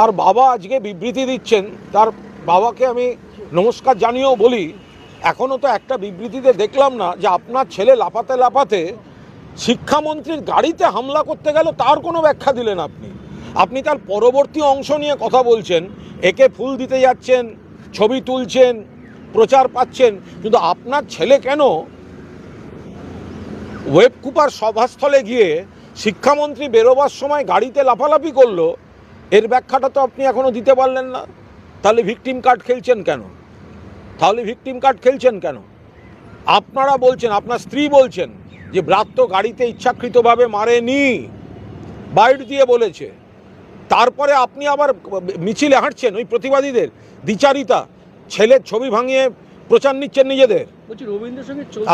তার বাবা আজকে বিবৃতি দিচ্ছেন, তার বাবাকে আমি নমস্কার জানিয়েও বলি এখনও তো একটা বিবৃতিতে দেখলাম না যে আপনার ছেলে লাফাতে লাফাতে শিক্ষামন্ত্রীর গাড়িতে হামলা করতে গেল, তার কোনো ব্যাখ্যা দিলেন আপনি? আপনি তার পরবর্তী অংশ নিয়ে কথা বলছেন, একে ফুল দিতে যাচ্ছেন, ছবি তুলছেন, প্রচার পাচ্ছেন, কিন্তু আপনার ছেলে কেন ওয়েব কুপার সভাস্থলে গিয়ে শিক্ষামন্ত্রী বেরোবার সময় গাড়িতে লাফালাফি করল? এর ব্যাখ্যাটা তো আপনি এখনও দিতে পারলেন না। তাহলে ভিকটিম কার্ড খেলছেন কেন? তাহলে ভিকটিম কার্ড খেলছেন কেন? আপনারা বলছেন আপনার স্ত্রী বলছেন যে ব্রাত্য গাড়িতে ইচ্ছাকৃতভাবে মারেনি। বাইট দিয়ে বলেছে। তারপরে আপনি আবার মিছিলে হাঁটছেন ওই প্রতিবাদীদের দ্বিচারিতা ছেলের ছবি ভাঙিয়ে প্রচার নিচ্ছেন নিজেদের।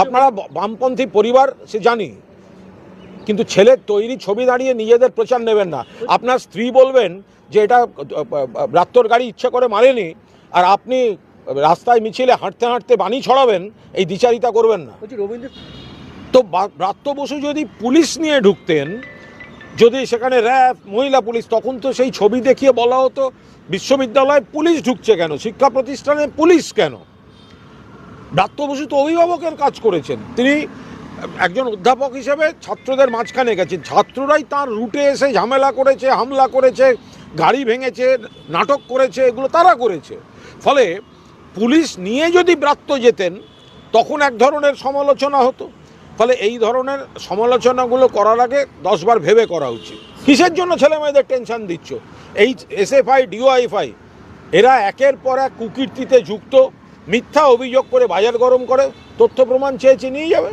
আপনারা বামপন্থী পরিবার সে জানি। কিন্তু ছেলের তৈরি ছবি দাঁড়িয়ে নিজেদের প্রচার নেবেন না। আপনার স্ত্রী বলবেন যে এটা ব্রাত্যর গাড়ি ইচ্ছা করে মারেনি আর আপনি রাস্তায় মিছিলে হাঁটতে হাঁটতে বাণী ছড়াবেন এই দ্বিচারিতা করবেন না। তো ব্রাত্য বসু যদি পুলিশ নিয়ে ঢুকতেন যদি সেখানে র্যাব মহিলা পুলিশ তখন তো সেই ছবি দেখিয়ে বলা হতো বিশ্ববিদ্যালয়ে পুলিশ ঢুকছে কেন? শিক্ষা প্রতিষ্ঠানে পুলিশ কেন? ব্রাত্য বসু তো অভিভাবকের কাজ করেছেন। তিনি একজন অধ্যাপক হিসেবে ছাত্রদের মাঝখানে গেছেন। ছাত্ররাই তার রুটে এসে ঝামেলা করেছে হামলা করেছে গাড়ি ভেঙেছে, নাটক করেছে, এগুলো তারা করেছে। ফলে পুলিশ নিয়ে যদি ব্রাত্য যেতেন, তখন এক ধরনের সমালোচনা হতো। ফলে এই ধরনের সমালোচনাগুলো করার আগে দশবার ভেবে করা উচিত। কিসের জন্য ছেলে মেয়েদের টেনশন দিচ্ছ? এই এসএফআই ডিওআইফআই এরা একের পর এক কুকীর্তিতে যুক্ত, মিথ্যা অভিযোগ করে বাজার গরম করে, তথ্য প্রমাণ চেয়েছে নিয়ে যাবে।